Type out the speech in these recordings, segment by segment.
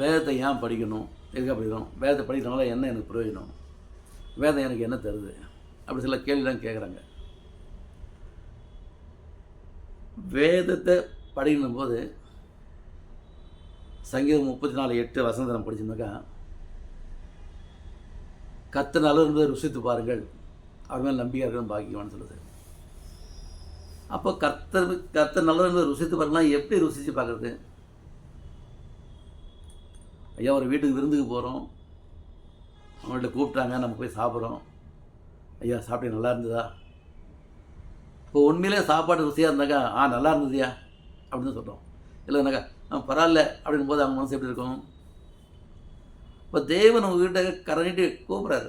வேதத்தை ஏன் படிக்கணும்? எதுக்காக படிக்கணும்? வேதத்தை படிக்கிறனால என்ன எனக்கு பிரயோஜனம்? வேதம் எனக்கு என்ன தருது? அப்படி சில கேள்விலாம் கேட்குறாங்க வேதத்தை படிக்கணும் போது சங்கீதம் முப்பத்தி நாலு எட்டு வசந்தனம் படிச்சோம்னாக்கா கத்த நல்லது ருசித்து பாருங்கள். அவர் மேல் நம்பிக்கை இருக்கணும் பாக்கியமான்னு சொல்லுது. அப்போ கர்த்தர் கர்த்தர் நல்லது ருசித்து பாருங்கன்னா எப்படி ருசித்து பார்க்குறது? ஐயா ஒரு வீட்டுக்கு விருந்துக்கு போகிறோம் அவங்கள்ட்ட கூப்பிட்டாங்க நம்ம போய் சாப்பிட்றோம். ஐயா சாப்பிட்டு நல்லா இருந்ததா? இப்போ உண்மையிலே சாப்பாடு ருசியாக இருந்தாக்கா ஆ நல்லா இருந்ததுயா? அப்படின்னு சொல்கிறோம் இல்லைனாக்கா ஆ பரவாயில்ல அப்படின் போது அவங்க மனசு எப்படி இருக்கும்? இப்போ தேவன் உங்ககிட்ட கரணிட்டு கூப்பிட்றாரு.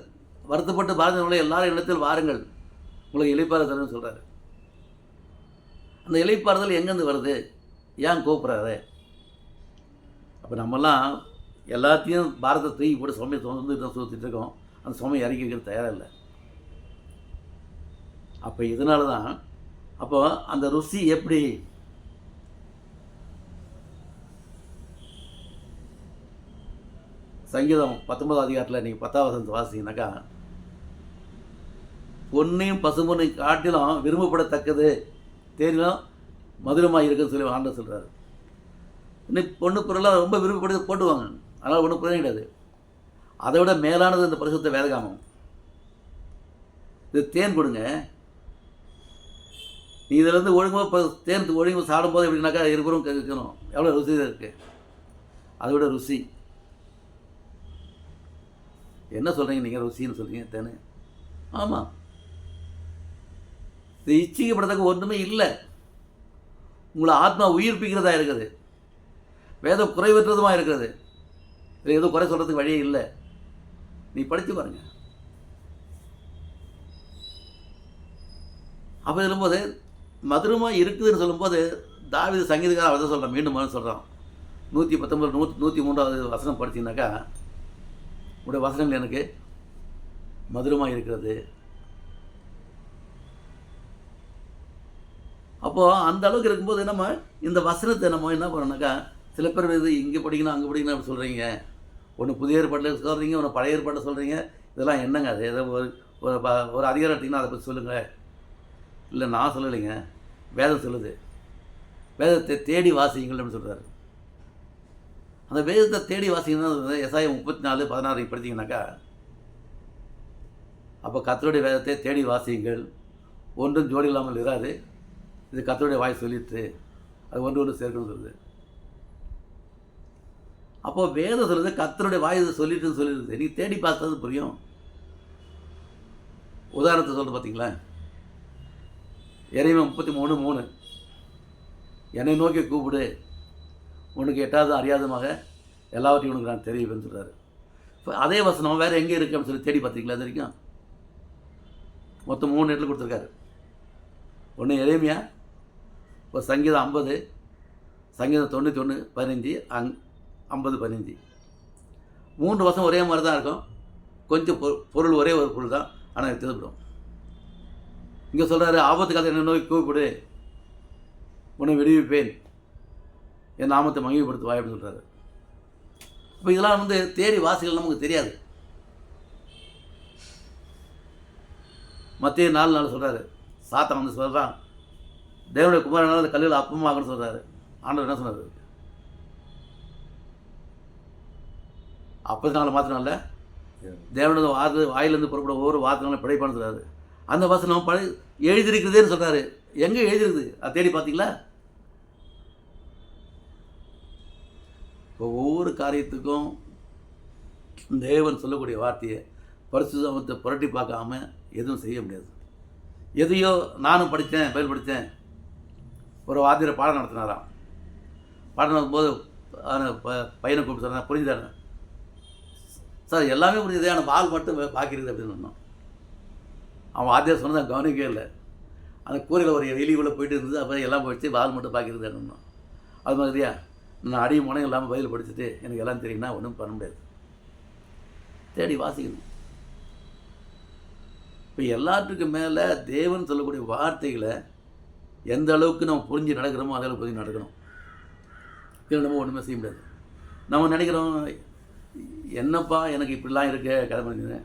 வருத்தப்பட்டு பாதித்தவங்களை எல்லாரும் இடத்தில் வாருங்கள். உங்களுக்கு இலைப்பாறு சொல்கிறாரு அந்த இலைப்பாறுதல் எங்கேருந்து வருது? ஏன் கூப்பிட்றாரு? அப்போ நம்மலாம் எல்லாத்தையும் பாரத தூக்கி போட்டு சுமையை சுமந்து சுற்றிட்டு இருக்கோம். அந்த சுவாமி இறக்கி வைக்கிறது தயாராக இல்லை. அப்போ இதனால தான் அப்போ அந்த ருசி எப்படி? சங்கீதம் பத்தொன்பதாம் அதிகாரத்தில் நீங்கள் பத்தாவது வாசிங்கனாக்கா பொன்னையும் பசும்பொன்னையும் காட்டிலும் விரும்பப்படத்தக்கது தேனிலும் மதுரமாக இருக்குன்னு சொல்லி ஆண்டவர் சொல்கிறார் இன்னைக்கு பொண்ணு பொருளாக ரொம்ப விரும்பப்படுது போட்டுவாங்க. அதனால் ஒன்றும் பிரச்சனை கிடையாது. அதை விட மேலானது இந்த பரிசுத்த வேதகாமம். இது தேன் கொடுங்க. நீ இதிலேருந்து ஒழுங்காக இப்போ தேன் ஒழுங்கு சாடும்போது எப்படின்னாக்கா இருபுறம் கேட்கணும். எவ்வளோ ருசி இருக்குது அதை விட ருசி. என்ன சொல்கிறீங்க நீங்கள் ருசின்னு சொல்கிறீங்க தேனு? ஆமாம் இது இச்சிக்கப்படத்தக்க ஒன்றுமே இல்லை. உங்களை ஆத்மா உயிர்ப்பிக்கிறதா இருக்குது. வேதம் குறைவற்றதுமாக இருக்கிறது இதில் எதுவும் குறை சொல்கிறதுக்கு வழியே இல்லை. நீ படித்து பாருங்க. அப்போ சொல்லும்போது மதுரமாக இருக்குதுன்னு சொல்லும்போது தாவித சங்கீதக்காரன் அவர் தான் சொல்கிறான் மீண்டும் சொல்கிறான் நூற்றி பத்தொம்பது நூற்றி நூற்றி மூன்றாவது வசனம் படித்தீங்கன்னாக்கா உடைய வசனங்கள் எனக்கு மதுரமாக இருக்கிறது. அப்போது அந்த அளவுக்கு இருக்கும்போது நம்ம இந்த வசனத்தை நம்ம என்ன பண்ணோம்னாக்கா சில பேர் இது இங்கே படிக்கணும் அங்கே படிக்கணும் அப்படி சொல்கிறீங்க ஒன்று புதிய ஏற்பாட்டில் சொல்கிறீங்க ஒன்று பழைய ஏற்பாட்டில் சொல்கிறீங்க இதெல்லாம் என்னங்க அது? ஏதோ ஒரு ஒரு ஒரு அதிகாரம் எடுத்திங்கன்னா அதை பற்றி சொல்லுங்கள். இல்லை நான் சொல்லலைங்க. வேதம் சொல்லுது. வேதத்தை தேடி வாசியுங்கள் அப்படின்னு சொல்கிறாரு அந்த வேதத்தை தேடி வாசிங்கன்னா எஸ்ஆயம் முப்பத்தி நாலு பதினாறு படித்தீங்கன்னாக்கா அப்போ கத்தருடைய வேதத்தை தேடி வாசியுங்கள். ஒன்றும் ஜோடி இல்லாமல் இராது. இது கத்தருடைய வாய் சொல்லிட்டு அது ஒன்று ஒன்று சேர்க்கணும் சொல்லுது. அப்போது வேதம் சொல்லுது கத்தருடைய வாய் இது சொல்லிட்டுன்னு சொல்லிடுது நீ தேடி பார்த்தது புரியும். உதாரணத்தை சொல்கிறது பார்த்தீங்களா இறைவன் முப்பத்தி மூணு மூணு. என்னை நோக்கி கூப்பிடு. உனக்கு எட்டாவது அறியாதமாக எல்லாவற்றையும் உனக்கு நான் தெரியுவேன்னு சொல்கிறாரு இப்போ அதே வசனம் வேறு எங்கே இருக்கு அப்படின்னு சொல்லி தேடி பார்த்தீங்களா தெரியும் வரைக்கும்? மொத்தம் மூணு இடத்துல கொடுத்துருக்காரு. ஒன்று எளிமையா ஒரு சங்கீதம் ஐம்பது சங்கீதம் தொண்ணூற்றி ஒன்று பதினஞ்சு அங் ஐம்பது பதினஞ்சு. மூன்று வருஷம் ஒரே மாதிரி தான் இருக்கும். கொஞ்சம் பொ- பொருள் ஒரே ஒரு பொருள் தான். ஆனால் இது திருப்பிடும் இங்கே சொல்கிறாரு ஆபத்து காலத்தில் என்ன நோய் கூப்பிடு. உன்னை விடுவிப்பேன். என் நாமத்தை மகிமைப்படுத்துவாய் அப்படின்னு சொல்கிறாரு இப்போ இதெல்லாம் வந்து தேடி வாசிகள் நமக்கு தெரியாது. மத்திய நாலு நாள் சொல்கிறாரு சாத்தன் வந்து சொல்கிறான் தேவனுடைய குமாரனால் அந்த கல்லில் அப்பமாகன்னு சொல்கிறாரு ஆண்டவர் என்ன சொன்னார்? அப்பத்தினால மாத்திரம் இல்லை தேவனது வாது வாயிலிருந்து புறப்பட ஒவ்வொரு வார்த்தைகளும் பிழைப்பான்னு சொல்றாரு அந்த வசனம் பழி எழுதியிருக்கிறதேன்னு சொல்கிறாரு எங்கே எழுதிருக்குது அதை தேடி பார்த்தீங்களா? இப்போ ஒவ்வொரு காரியத்துக்கும் தேவன் சொல்லக்கூடிய வார்த்தையை பரிசுத்தமத்தை புரட்டி பார்க்காம எதுவும் செய்ய முடியாது. எதையோ நானும் படித்தேன் பயில் படித்தேன் ஒரு வாத்தியர் பாடம் நடத்தினாராம். பாடம் நடத்தும்போது பையனை கூப்பிட்டு சொன்னா புரிஞ்சுதானே? சார் எல்லாமே புரிஞ்சுது ஆனால் பால் மட்டும் பார்க்கிறது அப்படின்னு சொன்னோம். அவன் வாத்தியார் சொன்னதை கவனிக்கவே இல்லை. அந்த கூரையில் ஒரு எலி உள்ள போயிட்டு இருந்தது. அப்புறம் எல்லாம் போயிடுச்சு. பால் மட்டும் பாக்கிறது அப்படின்னோம் அது மாதிரியா நான் அடி முனையும் இல்லாமல் பதில் படிச்சுட்டு எனக்கு எல்லாம் தெரியும்னா ஒன்றும் பண்ண முடியாது. தேடி வாசிக்கணும். இப்போ எல்லாத்துக்கும் மேலே தேவன் சொல்லக்கூடிய வார்த்தைகளை எந்த அளவுக்கு நம்ம புரிஞ்சு நடக்கிறோமோ அந்த அளவுக்கு புரிஞ்சு நடக்கணும். இல்லை நம்ம ஒன்றுமே செய்ய முடியாது. நம்ம நினைக்கிறோம் என்னப்பா எனக்கு இப்படிலாம் இருக்கு கிளம்புறீங்க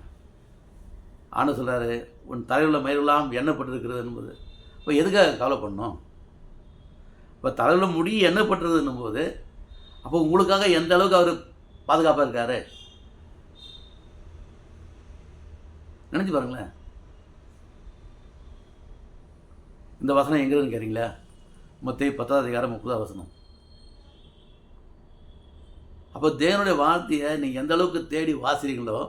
ஆண்டு சொல்கிறாரு உன் தலையில் மயிரெல்லாம் எண்ணப்பட்டிருக்கிறது என்பது. இப்போ எதுக்காக கவலை பண்ணோம் இப்போ தலையில் முடி எண்ணப்பட்டிருதுன்னும் போது அப்போ உங்களுக்காக எந்த அளவுக்கு அவர் பாதுகாப்பாக இருக்காரு? நினச்சி பாருங்களேன். இந்த வசனம் எங்கே இருக்குன்னு கேட்குறீங்களா மொத்தம் பத்தாவது அதிகாரம் முப்பதாவது வசனம். அப்போ தேவனுடைய வார்த்தையை நீங்கள் எந்த அளவுக்கு தேடி வாசிறீங்களோ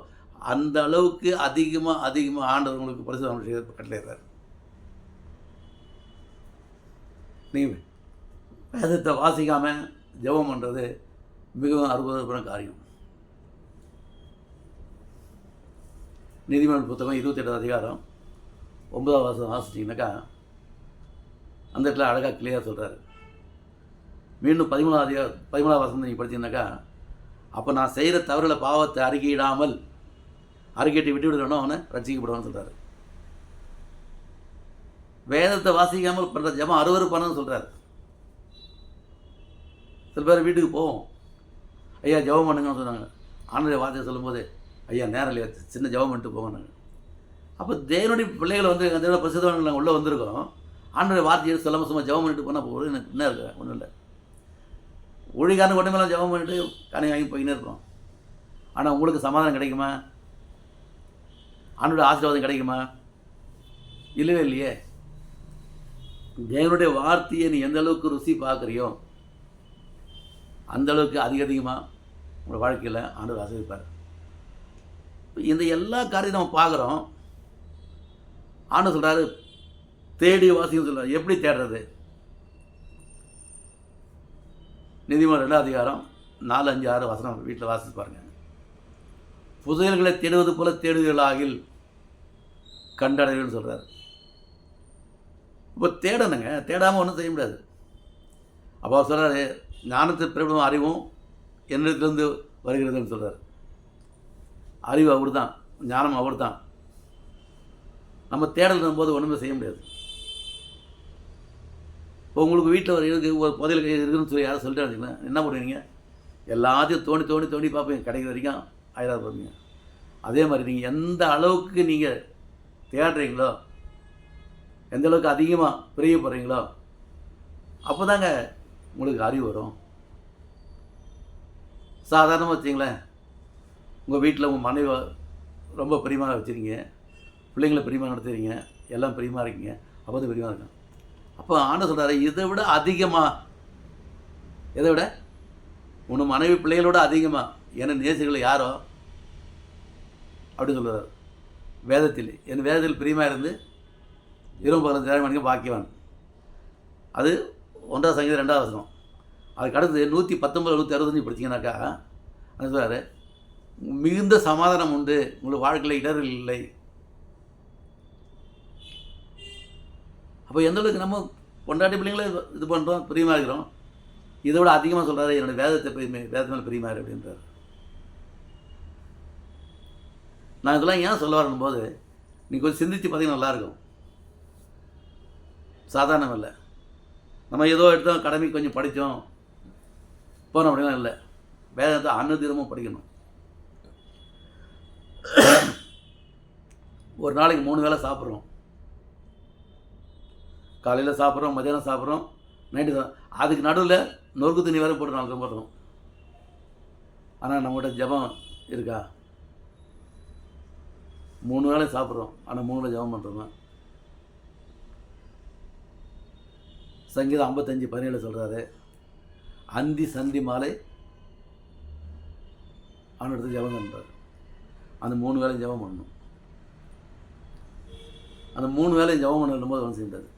அந்த அளவுக்கு அதிகமாக அதிகமாக ஆண்டவர் உங்களுக்கு பரிசு கட்டளையிடுறாரு. நீங்கள் வேதத்தை வாசிக்காமல் ஜெபம் பண்ணுறது மிகவும் அற்புதமான காரியம். நீதிமன்ற புத்தகம் இருபத்தெட்டாவது அதிகாரம் ஒன்பதாவது வாசம் வாசிச்சிங்கனாக்கா அந்த இடத்துல அழகாக கிளியராக சொல்கிறாரு மீண்டும் பதிமூணாவது அதிகாரம் பதிமூணாவது வாசம் நீங்கள் படித்தீங்கன்னாக்கா அப்போ நான் செய்கிற தவறுல பாவத்தை அறிக்கையிடாமல் அருகிட்டு விட்டு விடணும் அவனை ரசிக்கப்படுவான்னு சொல்கிறாரு வேதத்தை வாசிக்காமல் பண்ணுற ஜமம் அருவறுப்பானு சொல்கிறார் சில பேர் வீட்டுக்கு போவோம். ஐயா ஜெபம் பண்ணுங்கன்னு சொன்னாங்க. ஆனந்த வார்த்தையை சொல்லும்போது ஐயா நேரம் இல்லையா? சின்ன ஜெபம் பண்ணிட்டு போங்க நாங்கள் அப்போ தேவனுடைய பிள்ளைகள் வந்து அந்த பிரசித்தவங்க நாங்கள் உள்ளே வந்திருக்கோம். ஆண்டரை வார்த்தையை சொல்லாமல் சும்மா ஜெபம் பண்ணிட்டு போனால் போகிறது எனக்கு என்ன இருக்கு ஒன்றும் இல்லை. ஒழிகாரன் உடம்பெல்லாம் ஜெபம் பண்ணிட்டு கனி வாங்கி போயின்னு இருக்கோம் ஆனால் உங்களுக்கு சமாதானம் கிடைக்குமா? ஆண்டோட ஆசீர்வாதம் கிடைக்குமா? இல்லவே இல்லையே. தேவனுடைய வார்த்தையை நீ எந்த அளவுக்கு ருசி பார்க்குறியோ அந்த அளவுக்கு அதிக அதிகமாக உங்களோட வாழ்க்கையில் ஆண்டவர் ஆசீர்வதிப்பார். இந்த எல்லா காரியத்தையும் நம்ம பார்க்குறோம். ஆண்டு சொல்கிறாரு தேடி வாசின்னு சொல்கிறார் எப்படி தேடுறது? நீதிமன்றம் ரெண்டாம் அதிகாரம் நாலு அஞ்சு ஆறு வசனம் வீட்டில் வாசித்து பாருங்கள் புதையல்களை தேடுவது போல தேடுதலாகில் கண்டடைகள்னு சொல்கிறார் இப்போ தேடணுங்க தேடாமல் ஒன்றும் செய்ய முடியாது. அப்போ சொல்கிறாரு ஞானத்தை பிறப்பிடும் அறிவும் என்னிடத்துலேருந்து வருகிறதுன்னு சொல்கிறார் அறிவு அவர் தான் ஞானம் அவர் தான் நம்ம தேடல் போது ஒன்றுமே செய்ய முடியாது. இப்போ உங்களுக்கு வீட்டில் ஒரு இருக்கு ஒரு புதையல் கை இருக்குன்னு சொல்லி யாரும் சொல்லிட்டு என்ன பண்ணுவீங்க? எல்லாத்தையும் தோண்டி தோண்டி தோண்டி பார்ப்பீங்க. கிடைக்கிற வரைக்கும் ஆயிரம் பார்ப்பீங்க. அதே மாதிரி நீங்கள் எந்த அளவுக்கு நீங்கள் தேடுறீங்களோ எந்த அளவுக்கு அதிகமாக பிரியப்படுறீங்களோ அப்போ தாங்க உங்களுக்கு அறிவு வரும். சாதாரணமாக வச்சிங்களேன் உங்கள் வீட்டில் உங்கள் மனைவி ரொம்ப பிரியமாக வச்சுருக்கீங்க பிள்ளைங்களை பிரியமாக நடத்துறீங்க எல்லாம் பிரியமாக இருக்கீங்க. அப்போ தான் பிரியமாக இருக்கும் அப்போ ஆண்டு சொல்கிறாரு இதை விட அதிகமாக இதை விட? உன் மனைவி பிள்ளைகளோட அதிகமாக என நேசிகள் யாரோ? அப்படி சொல்கிறார் வேதத்தில். என் வேதத்தில் பிரியமாக இருந்து இரவு பதினஞ்சு நேரம் மணிக்கு பாக்கியவான். அது ஒன்றாவது சங்கீதம் ரெண்டாவது வசனம். அதுக்கு அடுத்து நூற்றி பத்தொம்பது நூற்றி அறுபத்தஞ்சு படிச்சிங்கனாக்கா அது சொல்கிறாரு மிகுந்த சமாதானம் உண்டு. உங்களுக்கு வாழ்க்கையில் இடர்கள் இல்லை. அப்போ எந்த அளவுக்கு நம்ம பொண்டாட்டி பிள்ளைங்களே இது பண்ணுறோம் பிரியமாக இருக்கிறோம்? இதை விட அதிகமாக சொல்கிறாரு என்னோடய வேதத்தை பிரியமே வேதத்து மேலே பிரியமாரு அப்படின்றார். நான் இதெல்லாம் ஏன் சொல்ல வரும்போது நீங்கள் கொஞ்சம் சிந்தித்து பார்த்தீங்கன்னா நல்லாயிருக்கும். சாதாரணம் இல்லை. நம்ம ஏதோ எடுத்தோம் கடமைக்கு கொஞ்சம் படித்தோம் போனோம் அப்படிலாம் இல்லை. வேதத்தை அன்னதினமும் படிக்கணும். ஒரு நாளைக்கு மூணு வேளை சாப்பிட்றோம். காலையில் சாப்பிட்றோம் மதியானம் சாப்பிட்றோம் நைட்டு சா அதுக்கு நடுவில் நொறுக்கு தண்ணி வேறு போட்டு நாலு போடுறோம் ஆனால் நம்மகிட்ட ஜபம் இருக்கா? மூணு வேளை சாப்பிட்றோம் ஆனால் மூணு வேளை ஜபம் பண்ணுறோமா சங்கீதம் ஐம்பத்தஞ்சு பதினேழு சொல்கிறாரு அந்தி சந்தி மாலை அவனிடத்து ஜபம் பண்ணுறாரு அந்த மூணு வேலையும் ஜபம் பண்ணணும். அந்த மூணு வேலையும் ஜபம் பண்ணும்போது அவன் செய்யாது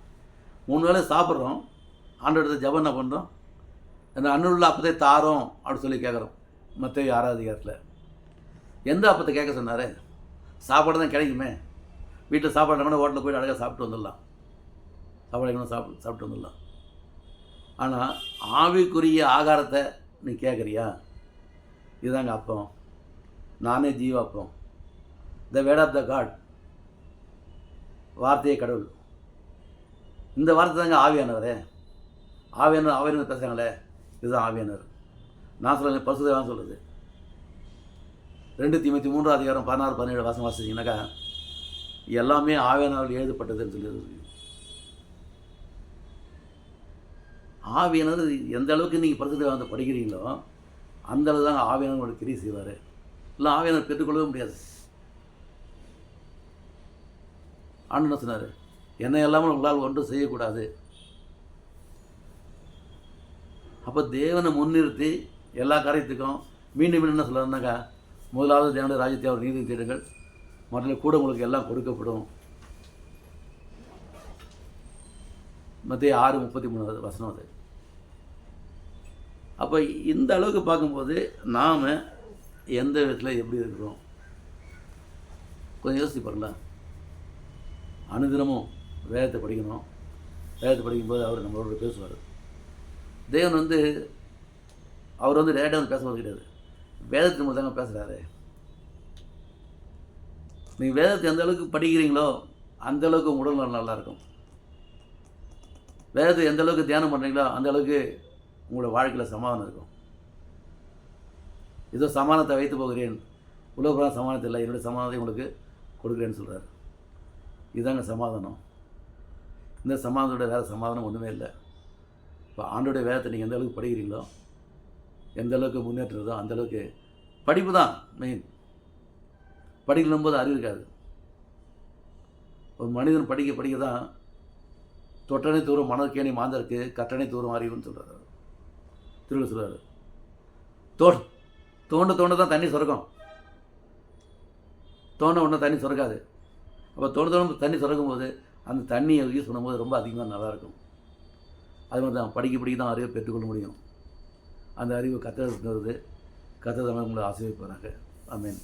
மூணு வேலையும் சாப்பிட்றோம். ஆண்டோட ஜபம் என்ன பண்ணுறோம் அந்த அன்னுள்ள அப்பத்தை தாரோம் அப்படின்னு சொல்லி கேட்குறோம். மற்ற ஆறாவது அதிகாரத்தில். எந்த அப்பத்தை கேட்க சொன்னார்? சாப்பாடு தான் கிடைக்குமே. வீட்டில் சாப்பாடு கூட ஹோட்டலில் போய் அழகாக சாப்பிட்டு வந்துடலாம். சாப்பாடு கூட சாப்பிட்டு சாப்பிட்டு வந்துடலாம். ஆனால் ஆவிக்குரிய ஆகாரத்தை நீ கேட்குறியா? இதுதாங்க அப்பம். நானே ஜீவாப்பம். The word of the God வார்த்தையே கடவுள். இந்த வார்த்தை தாங்க ஆவியானவரே. ஆவியானவர் ஆவியானவர் பேசுகிறாங்களே இதுதான் ஆவியானவர். நான் சொல்கிறேன் பரிசுதான் சொல்லுது ரெண்டு தீமத்தி மூன்றாம் அதிகாரம் பதினாறு பதினேழு வாசம் வாசிச்சிங்கனாக்கா எல்லாமே ஆவியானவர் எழுதப்பட்டதுன்னு சொல்லி ஆவியானது எந்த அளவுக்கு நீங்கள் பரிசுத்த வந்து படிக்கிறீங்களோ அந்த அளவு தான் ஆவியானவங்களோட கிரி செய்வார். இல்லை ஆவியானவர் பெற்றுக்கொள்ளவே முடியாது. ஆண்டு என்ன சொன்னார்? என்னை இல்லாமல் உங்களால் ஒன்றும் செய்யக்கூடாது. அப்போ தேவனை முன்னிறுத்தி எல்லா காரியத்துக்கும் மீண்டும் மீண்டும் என்ன சொல்கிறாருனாக்கா முதலாவது தேவனுடைய ராஜ்யத்தை அவர் நீதி தேடுங்கள். முதல்ல கூட உங்களுக்கு எல்லாம் கொடுக்கப்படும். மத்திய ஆறு முப்பத்தி மூணாவது வசனம் அது. அப்போ இந்த அளவுக்கு பார்க்கும்போது நாம் எந்த விதத்தில் எப்படி இருக்கிறோம்? கொஞ்சம் யோசிச்சு பாருங்களா அனுதினமும் வேதத்தை படிக்கணும். வேதத்தை படிக்கும்போது அவர் நம்மளோட பேசுவார். தேவன் வந்து அவர் வந்து டேரக்டாக வந்து பேசுவது கிடையாது வேதத்தின் மூலம் தாங்க பேசுகிறாரு நீங்கள் வேதத்தை எந்த அளவுக்கு படிக்கிறீங்களோ அந்த அளவுக்கு உடல் நலம் நல்லா இருக்கும் வேதத்தை எந்த அளவுக்கு தியானம் பண்ணுறீங்களோ அந்த அளவுக்கு உங்களோட வாழ்க்கையில் சமாதானம் இருக்கும். ஏதோ சமாதானத்தை வைத்து போகிறேன். உலகப்புற சமாதானத்தை இல்லை என்னுடைய சமாதானத்தை உங்களுக்கு கொடுக்குறேன்னு சொல்கிறார் இதுதாங்க சமாதானம். இந்த சமாதானோட வேறு சமாதானம் ஒன்றுமே இல்லை. இப்போ ஆண்டோடைய வேதத்தை நீங்கள் எந்த அளவுக்கு படிக்கிறீங்களோ எந்த அளவுக்கு முன்னேற்றதோ அந்த அளவுக்கு படிப்பு தான் மெயின் படிக்கணும் போது அறிவு இருக்காது. ஒரு மனிதன் படிக்க படிக்க தான் தொட்டனை தூரம் மணற்கேணி மாந்தருக்கு கட்டணை தூரம் அறிவுன்னு சொல்கிறார் திருவிழா சொல்கிறார் தோ தோண்ட தோண்ட தான் தண்ணி சுரக்கும். தோண்ட உடனே தண்ணி சுரக்காது. அப்போ தோண்ட தோண்ட தண்ணி சுரக்கும் போது அந்த தண்ணியை யூஸ் பண்ணும்போது ரொம்ப அதிகமாக நல்லாயிருக்கும். அது மாதிரி தான் படிக்க படிக்க தான் அறிவை பெற்றுக்கொள்ள முடியும். அந்த அறிவை கற்றுறது கற்றுறது உங்களை ஆசிரியப்பாங்க மீன்